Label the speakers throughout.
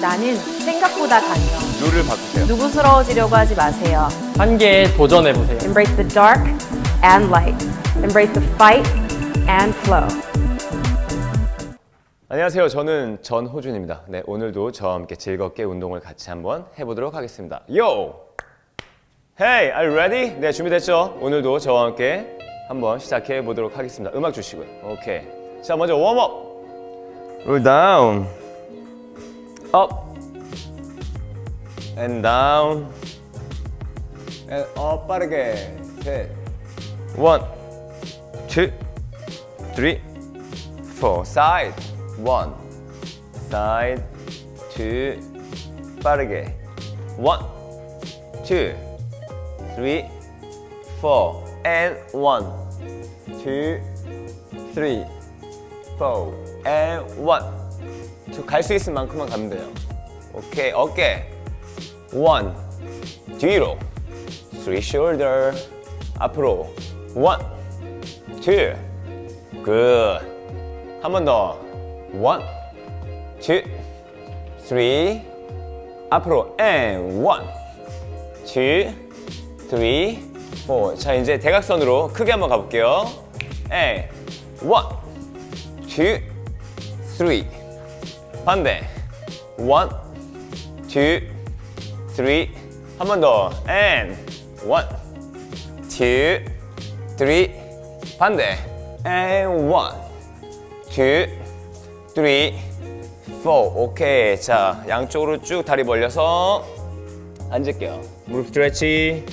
Speaker 1: 나는 생각보다 단정.
Speaker 2: 룰을 바꾸세요.
Speaker 1: 누구스러워지려고 하지 마세요.
Speaker 3: 한계에 도전해보세요.
Speaker 1: Embrace the dark and light. Embrace the fight and flow.
Speaker 2: 안녕하세요. 저는 전호준입니다. 네, 오늘도 저와 함께 즐겁게 운동을 같이 한번 해보도록 하겠습니다. Yo! Hey, are you ready? 네, 준비됐죠? 오늘도 저와 함께 한번 시작해 보도록 하겠습니다. 음악 주시고요. 오케이. 자, 먼저 웜업. Roll down. Up. And down. And up 빠르게. 셋. One, two, three, four. Side. One. Side. Two. 빠르게. One, two, three, four. And one, two, three, four. And one. 갈 수 있을 만큼만 가면 돼요. 오케이. 어깨. One. 뒤로. Three shoulder. 앞으로. One. Two. Good. 한 번 더. One. Two. Three. 앞으로. And one. Two. Three. Four. 자, 이제 대각선으로 크게 한번 가볼게요. And one. Two. Three. 반대. One. Two. Three. 한번 더. And one. two, three, 반대. And one, two, three, four. 오케이. 자, 양쪽으로 쭉 다리 벌려서 앉을게요. 무릎 스트레치.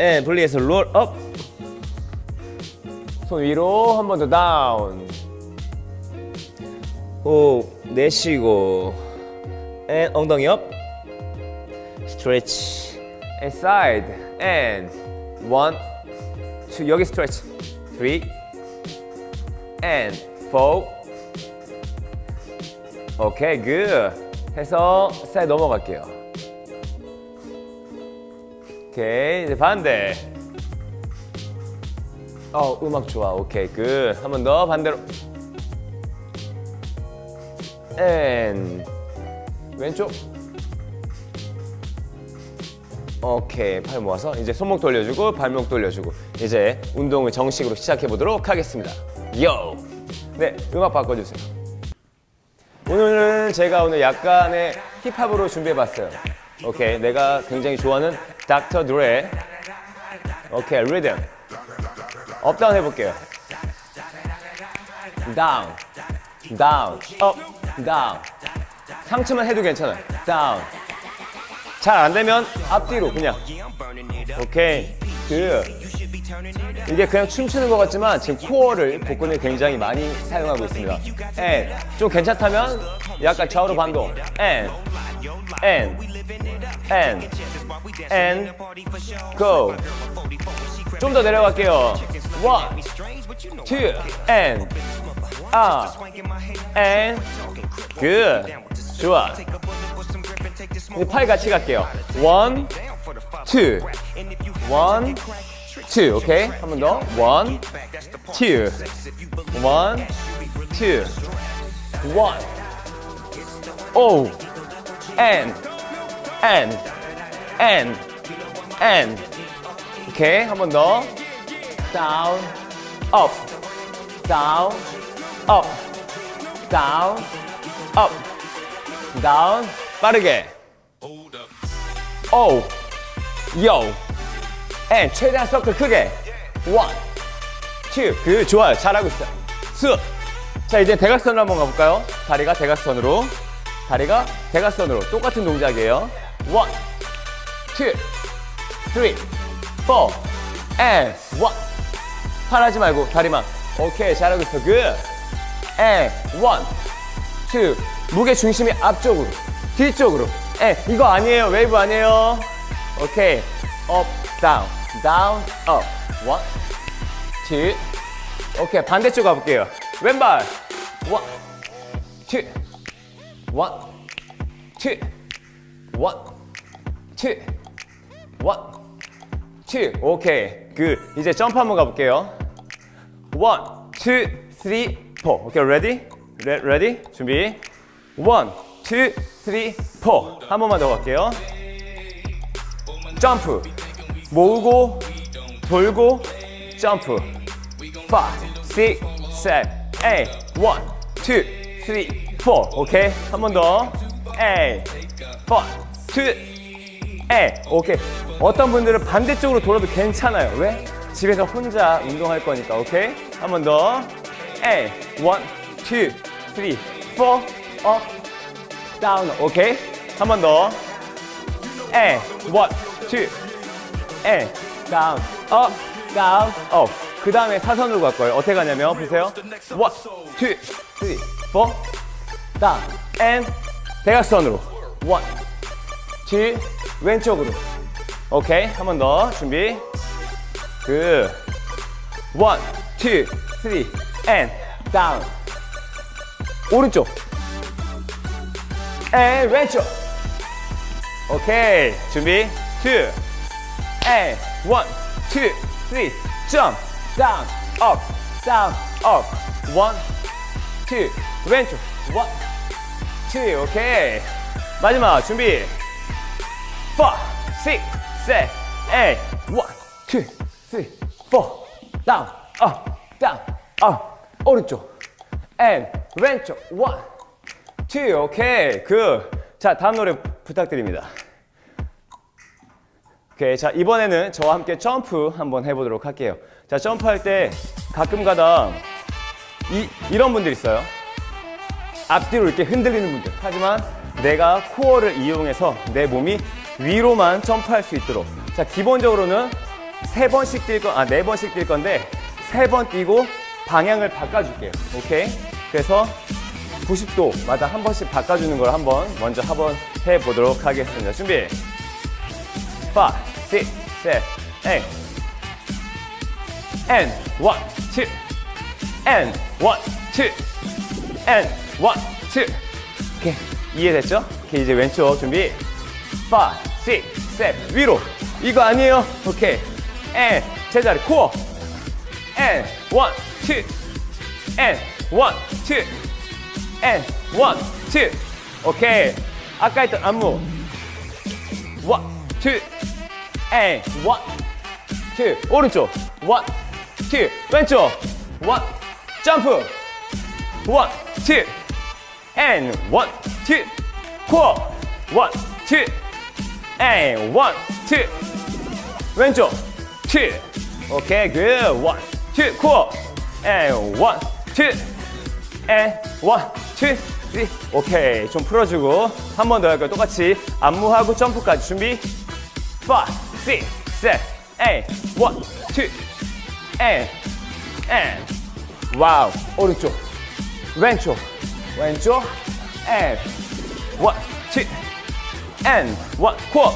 Speaker 2: 에, 분리해서 롤 업. 손 위로 한 번 더 다운. 호흡 내쉬고. 앤 엉덩이 업. 스트레치. and side. And one two. 여기 stretch. Three. And four. 오케이 good. 해서 사이드 넘어갈게요. 오케이 이제 반대. 어 음악 좋아. 오케이 good. 한번 더 반대로 and 왼쪽 오케이 팔 모아서 이제 손목 돌려주고 발목 돌려주고 이제 운동을 정식으로 시작해 보도록 하겠습니다. 요. 네 음악 바꿔주세요. 오늘은 제가 오늘 약간의 힙합으로 준비해봤어요. 오케이 내가 굉장히 좋아하는 닥터 드레. 오케이 리듬. 업다운 해볼게요. 다운, 다운, 업, 다운. 상체만 해도 괜찮아요. 다운. 잘 안 되면 앞뒤로 그냥. 오케이. 그 이게 그냥 춤추는 것 같지만 지금 코어를 복근을 굉장히 많이 사용하고 있습니다. 좀 괜찮다면 약간 좌우로 반동. And. And. And. And. Go. 좀 더 내려갈게요. One. Two. And up and good 좋아 이제 팔 같이 갈게요. One, two, one, two. 오케이. 한 번 더. One, two, one, two, one. Oh, and, and, and, and. 오케이. 한 번 더. Down, up, down, up, down, up, down. 빠르게. 오, 요, 앤 최대한 서클 크게. 원, 투, 그 좋아요. 잘하고 있어요. 수. 자 이제 대각선으로 한번 가볼까요? 다리가 대각선으로, 다리가 대각선으로 똑같은 동작이에요. 원, 투, 쓰리, 포, 앤 원. 팔하지 말고 다리만. 오케이 잘하고 있어. 굿. 앤 원, 투. 무게 중심이 앞쪽으로, 뒤쪽으로. 에 이거 아니에요. 웨이브 아니에요. 오케이. 업 다운 다운 업 원, 투 오케이 반대쪽 가볼게요. 왼발. 원, 투 원, 투 원, 투 원, 투 오케이. 그 이제 점프 한번 가볼게요. 원, 투, 쓰리, 포 오케이? 레, 레디? 준비 원, 투, 쓰리, 포. 한 번만 더 갈게요. 점프. 모으고, 돌고, 점프. 5, 6, 7, 8, 1, 2, 3, 4. 오케이. 한 번 더. 8, 5, 2, 8. 오케이. 어떤 분들은 반대쪽으로 돌아도 괜찮아요. 왜? 집에서 혼자 운동할 거니까. 오케이. 한 번 더. 8, 1, 2, 3, 4. 업, 다운. 오케이. 한 번 더. 8, 1, 2, 8, 다운. 업, 다운. 업. 그 다음에 사선으로 갈 거예요. 어떻게 가냐면, 보세요. 1, 2, 3, 4. 다운. and 대각선으로. 1, 2, 왼쪽으로. 오케이. 한 번 더. 준비. 그. 1, 2, 3, down. 오른쪽. and 왼쪽. 오케이. 준비. 2, and 1, 2, 3, jump, down, up, down, up. 1, 2, 왼쪽. 1, 2, 오케이. 마지막 준비. 5, 6, 7, 8, 1, 2, 3, 4, down, up, down, up, 오른쪽, and 왼쪽, 1, 2, 오케이, 그, 자 다음 노래 부탁드립니다. 오케이, 자 이번에는 저와 함께 점프 한번 해보도록 할게요. 자 점프할 때 가끔 가다 이 이런 분들 있어요. 앞뒤로 이렇게 흔들리는 분들. 하지만 내가 코어를 이용해서 내 몸이 위로만 점프할 수 있도록. 자, 기본적으로는 세 번씩 뛸 거, 아, 네 번씩 뛸 건데, 세 번 뛰고 방향을 바꿔줄게요. 오케이? 그래서 90도마다 한 번씩 바꿔주는 걸 한번 먼저 한번 해보도록 하겠습니다. 준비. 5, 6, 7, 8. And 1, 2. And 1, 2. and one, two. 오케이. 이해됐죠? 오케이, 이제 왼쪽 준비. five, six, seven. 위로. 이거 아니에요? 오케이. and 제자리 코어. and one, two. and one, two. and one, two. 오케이. 아까 했던 안무. one, two. and one, two. 오른쪽. one, two. 왼쪽. one. 점프. one, two, and one, two, core, one, two, and one, two, 왼쪽, two, 오케이, good, one, two, and one, two, and one, two, three, 오케이, 좀 풀어주고 한 번 더 할까요? 똑같이 안무하고 점프까지 준비, five, six, seven, eight, one, two, and, and, 와우, 오른쪽. 왼쪽 왼쪽 and one two and one core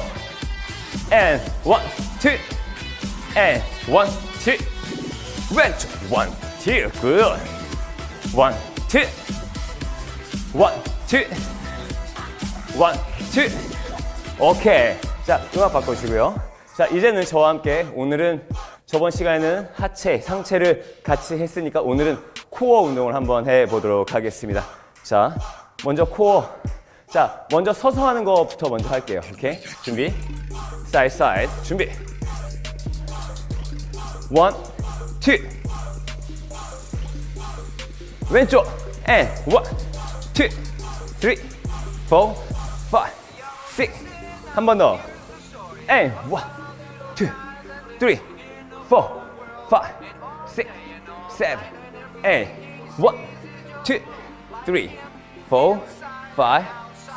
Speaker 2: and one two and one two 왼쪽 one two good. One two. One two. One two. 오케이 자 음악 바꿔주시고요. 자 이제는 저와 함께 오늘은 저번 시간에는 하체 상체를 같이 했으니까 오늘은 코어 운동을 한번 해보도록 하겠습니다. 자 먼저 코어. 자 먼저 서서 하는 거부터 먼저 할게요. 오케이? 준비. 사이드 사이드 준비. 원, 투 왼쪽 and one, two, three, four, five, six 한 번 더 and one, two, three, four, five, six, seven, eight, one, two, three, four, five,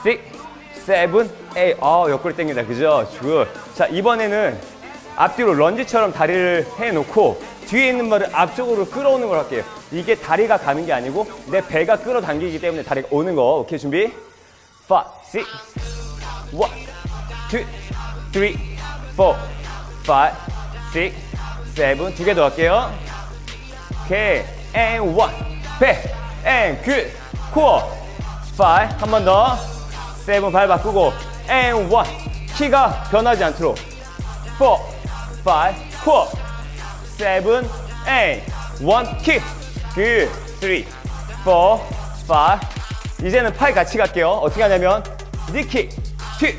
Speaker 2: six, seven, eight. 아 옆구리 땡긴다 그죠? 굿. 자 이번에는 앞뒤로 런지처럼 다리를 해놓고 뒤에 있는 발을 앞쪽으로 끌어오는 걸 할게요. 이게 다리가 가는 게 아니고 내 배가 끌어당기기 때문에 다리가 오는 거. 오케이 준비. Five, six, one, two, three, four, five, six, seven. 두개 더 할게요. 오케이. And one. 배. And good. core. Five. 한번 더. Seven 발 바꾸고. And one. 키가 변하지 않도록. Four. Five. core. Seven. And one. kick. Good. Three. Four. Five. 이제는 팔 같이 갈게요. 어떻게 하냐면 니킥, 2,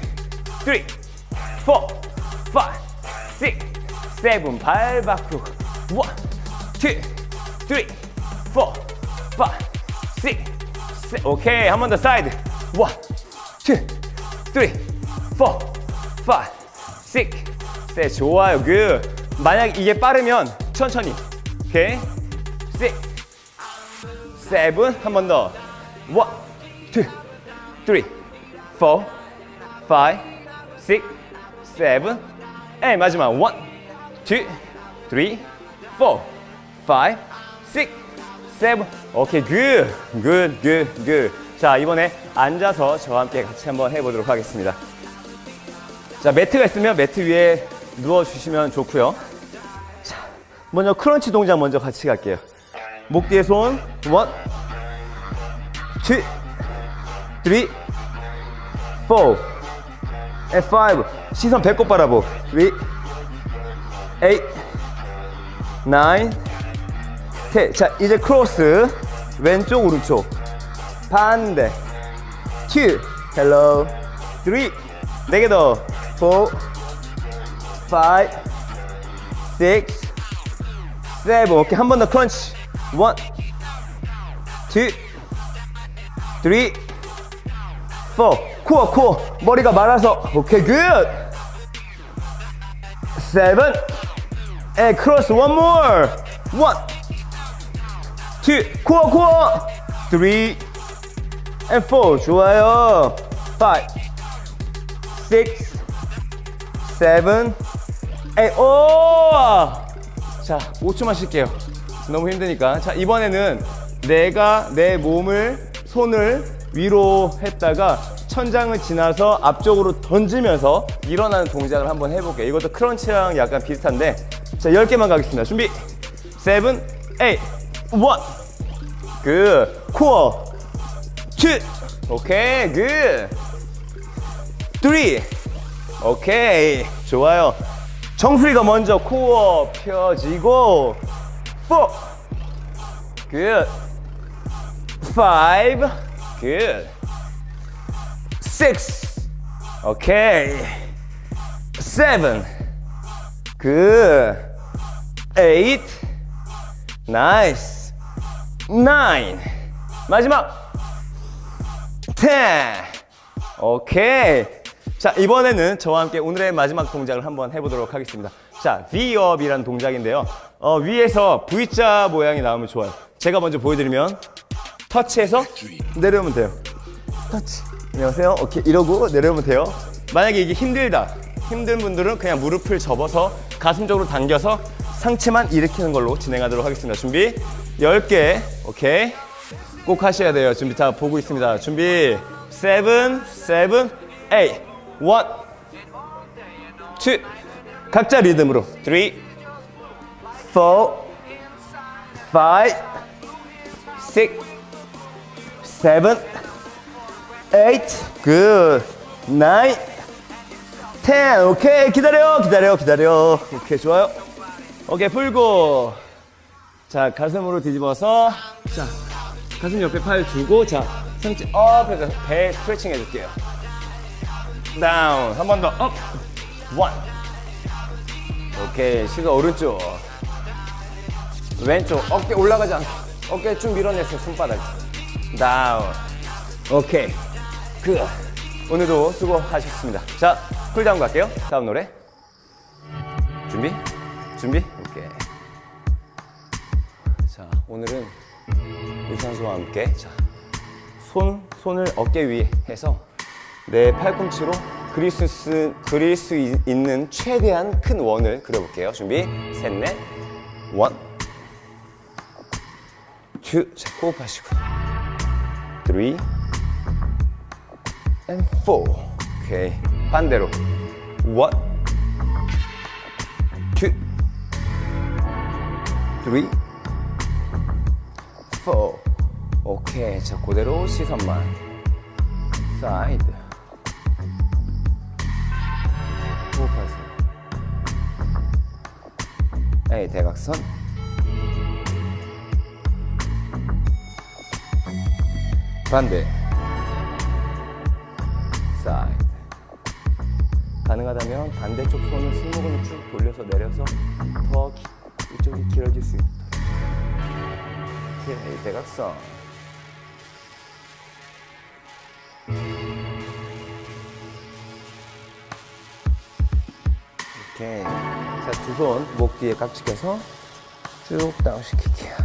Speaker 2: 3, 4, 5, 6, 7, 발 바꾸고 1, 2, 3, 4, 5, 6, 7 오케이 한 번 더 사이드 1, 2, 3, 4, 5, 6, 7 좋아요 그 만약 이게 빠르면 천천히 오케이 6, 7한번더 1, 2, 3, 4, 5, 6, 7 에이 마지막 1, 2, 3, 4, 5, 6, 7 오케이 굿, 굿, 굿, 굿. 자 이번에 앉아서 저와 함께 같이 한번 해보도록 하겠습니다. 자 매트가 있으면 매트 위에 누워주시면 좋고요. 자 먼저 크런치 동작 먼저 같이 갈게요. 목 뒤에 손 원, 투, 쓰리, 포, 앤 파이브. 시선 배꼽 바라보. 쓰리, 에잇, 나인, 텐. 자 이제 크로스 왼쪽 오른쪽 반대. 투, 헬로, 쓰리, 네 개 더. 포, 파이브, 식스, 세븐 오케이 한 번 더 크런치 원, 투, 쓰리, 포 코어 코어. 머리가 말아서. 오케이 굿 세븐 에 크로스 원 more. 원, 투 코어 코어. 쓰리 앤포 좋아요. 파이브 식스 세븐 에잇 오! 자, 5초만 쉴게요. 너무 힘드니까. 자, 이번에는 내가 내 몸을, 손을 위로 했다가 천장을 지나서 앞쪽으로 던지면서 일어나는 동작을 한번 해볼게요. 이것도 크런치랑 약간 비슷한데. 자, 10개만 가겠습니다. 준비. 7, 8, 1. 그, 코어. 2. 오케이, 굿. 3. 오케이. 좋아요. 정수리가 먼저 코어 펴지고 4 굿. 5 굿. 6 오케이. 7 굿. 8 나이스. 9 마지막 10 오케이. 자, 이번에는 저와 함께 오늘의 마지막 동작을 한번 해보도록 하겠습니다. 자, V-up이라는 동작인데요. 어, 위에서 V자 모양이 나오면 좋아요. 제가 먼저 보여드리면 터치해서 내려오면 돼요. 터치. 안녕하세요. 오케이. 이러고 내려오면 돼요. 만약에 이게 힘들다. 힘든 분들은 그냥 무릎을 접어서 가슴 쪽으로 당겨서 상체만 일으키는 걸로 진행하도록 하겠습니다. 준비. 10개. 오케이. 꼭 하셔야 돼요. 준비 다 보고 있습니다. 준비. 7, 7, 8, 1, 2. 각자 리듬으로. 3, 4, 5, 6, 7, 8, good. 9, 10. 오케이. 기다려, 기다려, 기다려. 오케이, 좋아요. 오케이, 풀고. 자, 가슴으로 뒤집어서. 자, 가슴 옆에 팔 두고 자 상체 업 해서 배 스트레칭 해줄게요 다운 한 번 더 업 원. 오케이 시선 오른쪽 왼쪽 어깨 올라가지 않게. 어깨 쭉 밀어내세요 손바닥. 다운. 오케이. 굿. 오늘도 수고하셨습니다. 자 쿨다운 갈게요. 다음 노래. 준비? 준비? 오케이. 자 오늘은 유산소와 함께 자, 손, 손을 어깨 위에 해서 내 팔꿈치로 그릴 수, 있- 그릴 수 있- 있는 최대한 큰 원을 그려볼게요. 준비, 셋, 넷, 원, 투, 자, 호흡하시고, three, and four. 오케이, 반대로, one, two, three, 4 오케이 자 그대로 시선만. 사이드 호흡하세요. 에이 대각선 반대 side. 가능하다면 반대쪽 손을 승모근을 쭉 돌려서 내려서 더 기, 이쪽이 길어질 수 있도록. 오케이, 대각선. 오케이. 자, 두 손 목 뒤에 깍지껴서 쭉 다운 시킬게요.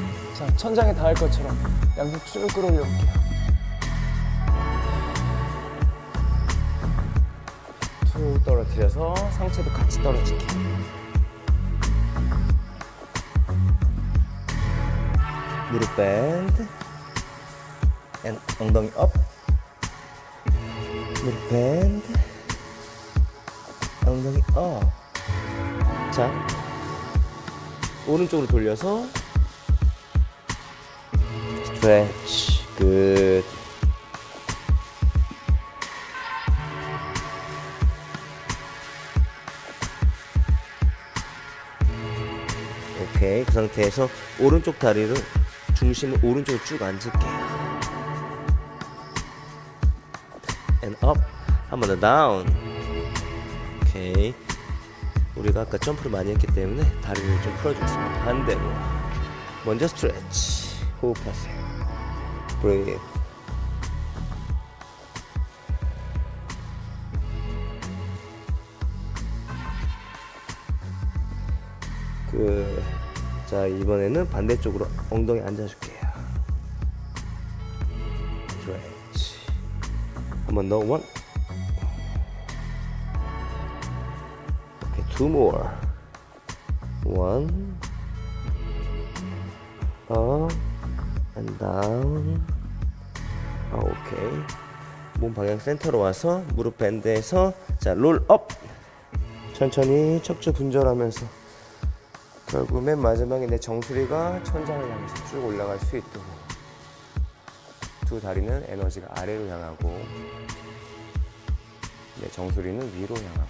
Speaker 2: 자, 천장에 닿을 것처럼 양손 쭉 끌어올려 볼게요. 툭 떨어뜨려서 상체도 같이 떨어지게. 무릎 밴드. 앤 엉덩이 업. 무릎 밴드. 엉덩이 업. 자, 오른쪽으로 돌려서 스트레치 굿 오케이 그 상태에서 오른쪽 다리를 중심을 오른쪽으로 쭉 앉을게요. And up. 한 번더 다운 오케이 우리가 아까 점프를 많이 했기 때문에 다리를 좀 풀어주겠습니다. 반대로. 먼저 스트레치 호흡하세요 breathe 그, 자, 이번에는 반대쪽으로 엉덩이 앉아줄게요. 스트레치. 한번 더, 원. 오케이, two more. One. up and down. 아, 오케이. 몸 방향 센터로 와서 무릎 밴드에서 자, 롤 업. 천천히 척추 분절하면서 결국 맨 마지막에 내 정수리가 천장을 향해서 쭉 올라갈 수 있도록 두 다리는 에너지가 아래로 향하고 내 정수리는 위로 향하고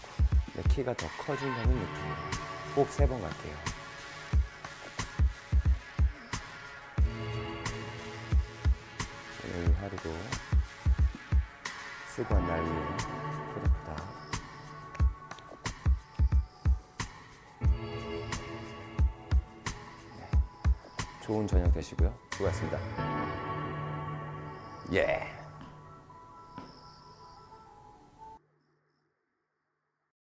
Speaker 2: 내 키가 더 커진다는 느낌으로 호흡 세번 갈게요. 하루도 수고한 날 위해 포닥포닥 좋은 저녁 되시고요. 수고하셨습니다. 예.